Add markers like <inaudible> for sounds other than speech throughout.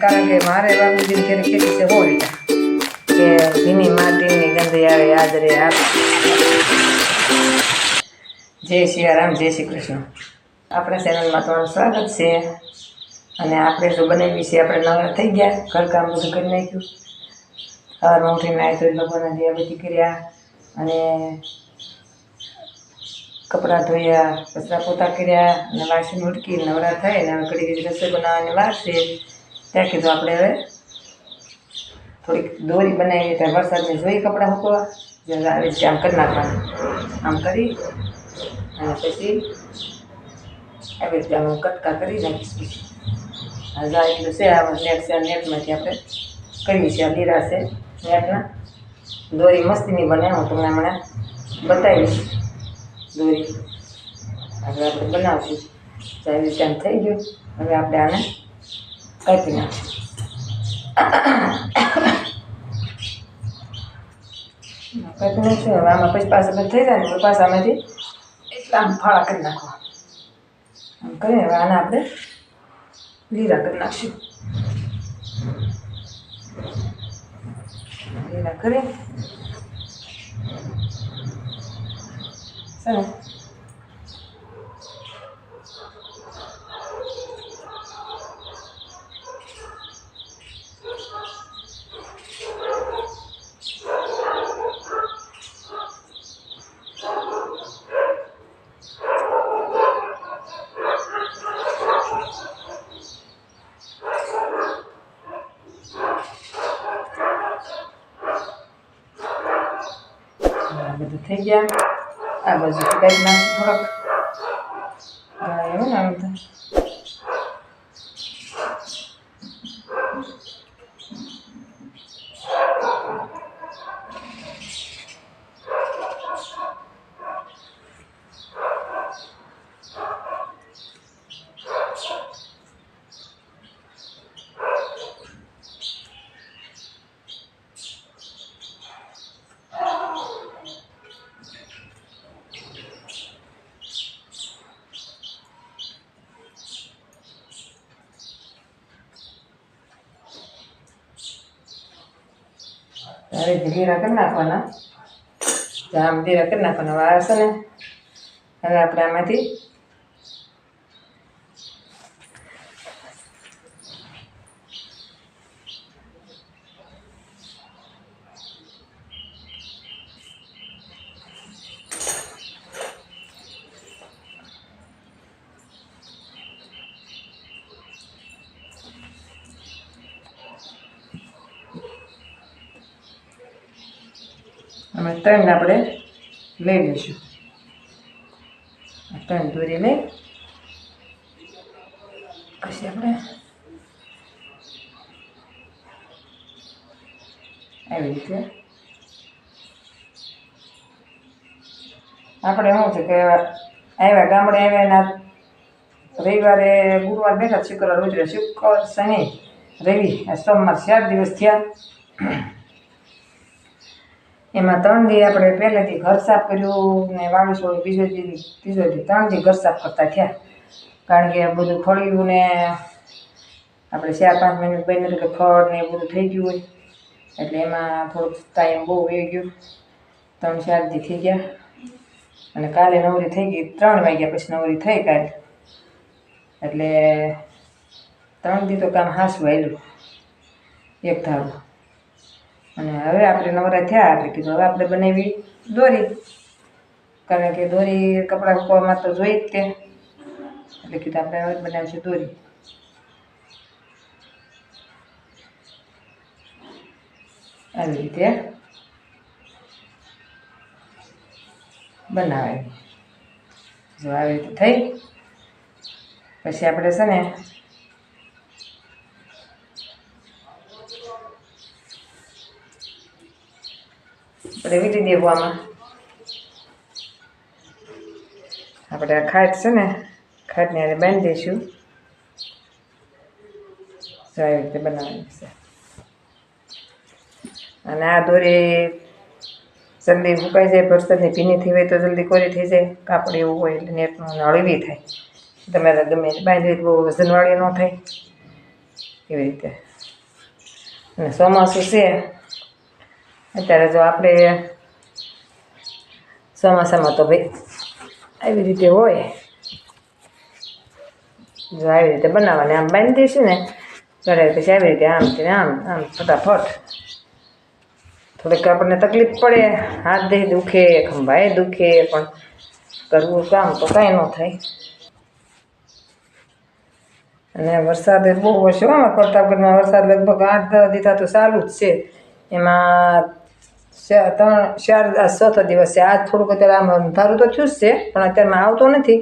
કારણ કે મારે બાપુજીની ઘેરે ખેતી છે હો વીઘા કે ભીની માટીની ગંધી આવે, યાદ રે આપ જય સિયારામ જય શ્રી કૃષ્ણ. આપણા ચેનલમાં તમારું સ્વાગત છે. અને આપણે શું બનાવી છે, આપણે નવરા થઈ ગયા. ઘરકામ બધું કરી નાખ્યું. સવારમાં ઉઠીને આવી તો લોકોના દિયા બધી કર્યા. અને કપડાં ધોયા, કચરા પોતા કર્યા, અને વાસણ ઉટકી નવરા થઈ અને હવે ઘડી રસોઈ બનાવવાની વાર છે. ત્યાં કીધું આપણે હવે થોડીક દોરી બનાવીને ત્યાં વરસાદને જોઈ કપડાં મૂકવા જ્યારે આવી રીતે આમ કરી નાખવાનું. આમ કરી અને પછી આવી રીતે આમ કટકા કરી નાખીશ. પછી એટલું છે આ નેટ છે નેટમાંથી આપણે કરીએ છીએ, આ લીરા છે નેટના. દોરી મસ્તીની બને, હું તમને હમણાં બતાવીશ. દોરી. હવે આપણે બનાવશું. તો આવી થઈ ગયું. હવે આપણે આને કાપી નાખશું. <coughs> કાપી નાખશું. હવે આમાં પછી પાછા બંધ થઈ જાય ને પાછા આમાંથી એટલા આમ ફાળા કરી નાખવા આમ કરીને હવે આને આપણે લીરા કરી નાખશું. લીરા કરી. છે ને આ બધું થઈ ગયા આ બાજુ કાઢી નાખું થોડોક એવું ને હવે ધીરા કરી નાખવાના. જામ ધીરા કરી નાખવાના. વાસ ને હવે આપણે આમાંથી અમે ત્રણ આપણે લઈ લઈશું. ત્રણ દોરી લઈ પછી આપણે આવી રીતે આપણે શું છે કે આવ્યા ગામડે આવ્યા ના રવિવારે, ગુરુવાર બેઠા, શુક્રવાર ઉતરે શુક્ર, શનિ, રવિ, આ સોમવાર ચાર દિવસ થયા. એમાં ત્રણ દી આપણે પહેલેથી ઘર સાફ કર્યું ને વાળું છોડ્યું બીજો દી, ત્રીજો દી, ત્રણ દી ઘર સાફ કરતા થયા. કારણ કે બધું ફળ્યું ને આપણે ચાર પાંચ મિનિટ બન્યું એટલે ફળ ને બધું થઈ ગયું હોય. એટલે એમાં થોડુંક ટાઈમ બહુ વહી ગયો. ત્રણ ચાર દી થઈ ગયા. અને કાલે નવરી થઈ ગઈ, ત્રણ વાગ્યા પછી નવરી થઈ કાલે. એટલે ત્રણ દી તો કામ હાસું આવેલું એક ધારું. અને હવે આપણે નવરા થયા એટલે કીધું હવે આપણે બનાવી દોરી. કારણ કે દોરી કપડાં મૂકવામાં તો જોઈ જ તે. એટલે કીધું આપણે હવે બનાવીશું દોરી. આવી રીતે બનાવાય જો આવી રીતે થઈ. પછી આપણે છે ને આપણે વીટી દેવું આપણે આ ખાટ છે ને ખાટને આજે બાંધી દઈશું. સારી રીતે બનાવવાની છે. અને આ દોરી જલ્દી ઉકાઈ જાય વરસાદની ભીની થઈ હોય તો જલ્દી કોરી થઈ જાય. કાપડ એવું હોય એટલે નેટનું હળવી થાય. તમારે ગમે બાંધવી બહુ વજનવાળી ન થાય. એવી રીતે. અને ચોમાસું છે. અત્યારે જો આપણે ચોમાસામાં તો ભાઈ આવી રીતે હોય. જો આવી રીતે બનાવવાની આમ બાંધી દઈશું ને ઘરે પછી આવી રીતે આમ ને આમ આમ ફટાફટ. થોડીક આપણને તકલીફ પડે, હાથ દે, દુખે, ખંભાએ દુખે, પણ કરવું કામ તો કાંઈ ન થાય. અને વરસાદ બહુ વર્ષો આમાં પ્રતાપગઢમાં વરસાદ લગભગ આઠ દીધા તો ચાલુ જ છે. એમાં ત્રણ ચાર ચોથો દિવસ છે આજ થોડુંક અત્યારે આમ અંધારું તો થયું જ છે, પણ અત્યારમાં આવતો નથી.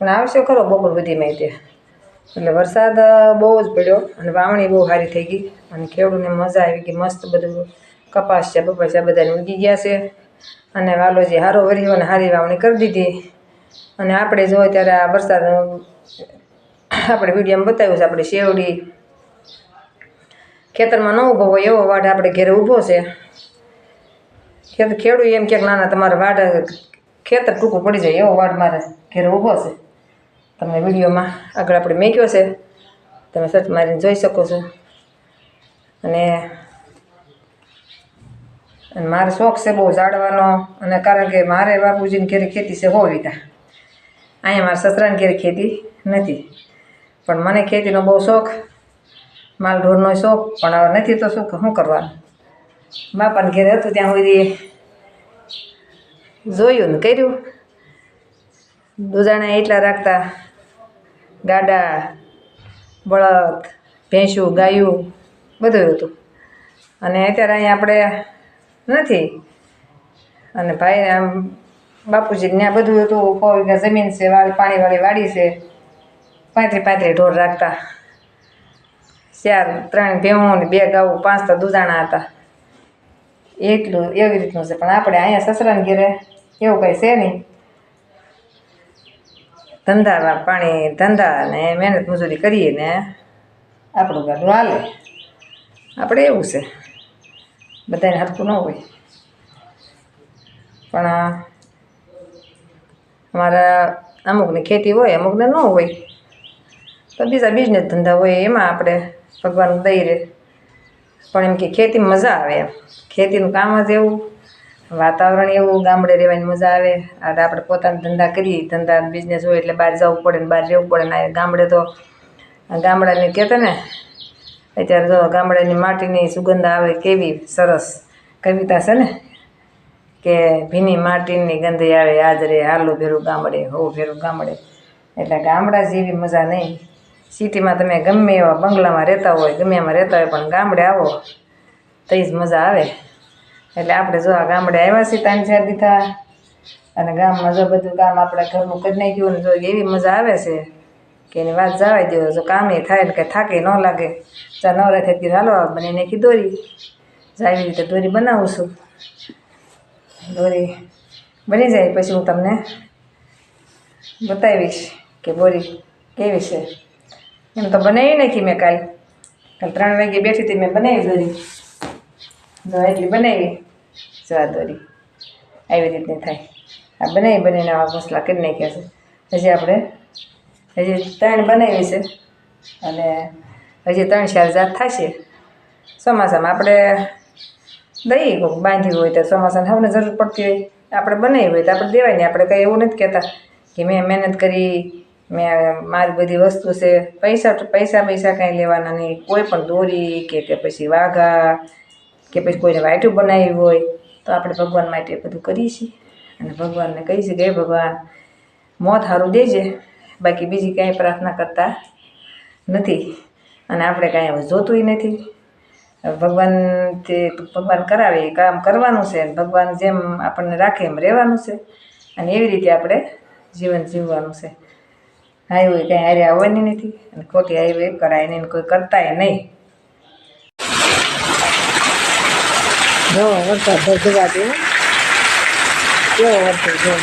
પણ આવશે ખરો બપોર બધી તે. એટલે વરસાદ બહુ જ પડ્યો અને વાવણી બહુ સારી થઈ ગઈ. અને ખેડૂતને મજા આવી ગઈ, મસ્ત બધું કપાસ છે બપાસ છે બધાને ઉગી ગયા છે. અને વાલોજી હારો વર્યો અને સારી વાવણી કરી દીધી. અને આપણે જો ત્યારે આ વરસાદ આપણે વિડીયોમાં બતાવ્યું છે, આપણે શેવડી ખેતરમાં ન ઊભો હોય એવો વાટ આપણે ઘેરે ઊભો છે. ખેત ખેડૂત એમ કે નાના, તમારે વાડ ખેતર ટૂંકું પડી જાય, એવો વાડ મારે ઘેર ઊભો છે. તમને વિડીયોમાં આગળ આપણે મેક્યો છે. તમે સર્ચ મારીને જોઈ શકો છો. અને અને મારો શોખ છે બહુ જાળવાનો અને કારણ કે મારે બાપુજીને ઘેરે ખેતી છે હોવી ત્યાં અહીંયા મારા સસરાને ઘેરે ખેતી નથી. પણ મને ખેતીનો બહુ શોખ, માલ ઢોરનો શોખ, પણ હવે નથી તો શું શું કરવાનું? બાપાને ઘેર હતું ત્યાં સુધી જોયું ને કર્યું. દૂધાણા એટલા રાખતા ગાડા, બળદ, ભેંસું, ગાયું બધું હતું. અને અત્યારે અહીંયા આપણે નથી. અને ભાઈ આમ બાપુજી ત્યાં બધું હતું. વીઘા જમીન છે, વાળ, પાણીવાળી વાડી છે. પાંત્રી પાંત્રી ઢોર રાખતા. ચાર, ત્રણ ભેહું ને બે ગાવું પાંચ તો દુધાણા હતા. એટલું એવી રીતનું છે. પણ આપણે અહીંયા સસરાને ઘેરે એવું કંઈ છે નહીં. ધંધા પાણી, ધંધા ને મહેનત મજૂરી કરીએ ને આપણું ઘરનું હાલે. આપણે એવું છે. બધાને હરખું ન હોય. પણ અમારા અમુકની ખેતી હોય, અમુકને ન હોય. તો બીજા બિઝનેસ ધંધા હોય એમાં આપણે ભગવાન દઈ રહે પણ એમ કે ખેતીમાં મજા આવે એમ. ખેતીનું કામ જ એવું, વાતાવરણ એવું, ગામડે રહેવાની મજા આવે. અને આપણે પોતાના ધંધા કરીએ, ધંધા બિઝનેસ હોય એટલે બહાર જવું પડે ને બહાર રહેવું પડે ને ગામડે તો ગામડાને કહેતા ને, અત્યારે તો ગામડાની માટીની સુગંધ આવે કેવી સરસ. કવિતા છે ને, કે ભીની માટીની ગંધ આવે આદરે હાલું ભેરું ગામડે હો ભેરું ગામડે. એટલે ગામડા જેવી મજા નહીં. સિટીમાં તમે ગમે એવા બંગલામાં રહેતા હોય, ગમે એમાં રહેતા હોય, પણ ગામડે આવો તો જ મજા આવે. એટલે આપણે જો આ ગામડે આવ્યા છીએ, ત્રણ ચાર દીધા અને ગામમાં જો બધું કામ આપણે ઘરનું કરી નાખ્યું ને જો એવી મજા આવે છે કે એની વાત જવાય દો, જો કામે થાય ને કે થાકે ન લાગે. ચા નવરા થઈ ગયું હાલો બની નાખી દોરી. આવી રીતે દોરી બનાવું છું. દોરી બની જાય પછી હું તમને બતાવીશ કે બોરી કેવી છે. એમ તો બનાવી નાખી મેં કાલ. કાલ ત્રણ વાગે બેઠી હતી, મેં બનાવી દોરી. જો એટલી બનાવી, જો આ દોરી. આવી રીતની થાય. આ બનાવી બનાવીને આવા મસલા કરી નાખ્યા છે. હજી આપણે, હજી ત્રણ બનાવી છે. અને હજી ત્રણ ચાર જાત થશે. ચોમાસામાં આપણે દઈએ કોઈક બાંધ્યું હોય તો ચોમાસાને હવને જરૂર પડતી હોય. આપણે બનાવી હોય તો આપણે દેવાય નહીં આપણે કંઈ એવું નથી કહેતા કે મેં મહેનત કરી મેં મારી બધી વસ્તુ છે, પૈસા પૈસા પૈસા કાંઈ લેવાના નહીં. કોઈ પણ દોરી કે કે પછી વાઘા કે પછી કોઈને વાયટું બનાવ્યું હોય, તો આપણે ભગવાન માટે બધું છીએ. અને ભગવાનને છીએ કે ભગવાન, મોત સારું દેજે, બાકી બીજી કાંઈ પ્રાર્થના કરતા નથી. અને આપણે કાંઈ હવે જોતુંય નથી. ભગવાન તે ભગવાન કરાવે, એ કામ કરવાનું છે. ભગવાન જેમ આપણને રાખે એમ રહેવાનું છે. અને એવી રીતે આપણે જીવન જીવવાનું છે. હાઈવે કંઈ હારે આવવાની નથી. અને ખોટી હાઈવે કરાય નહીં કોઈ કરતાય નહીં. જો, વરસાદ ધોધવા દે. કેવો વરસાદ, જો.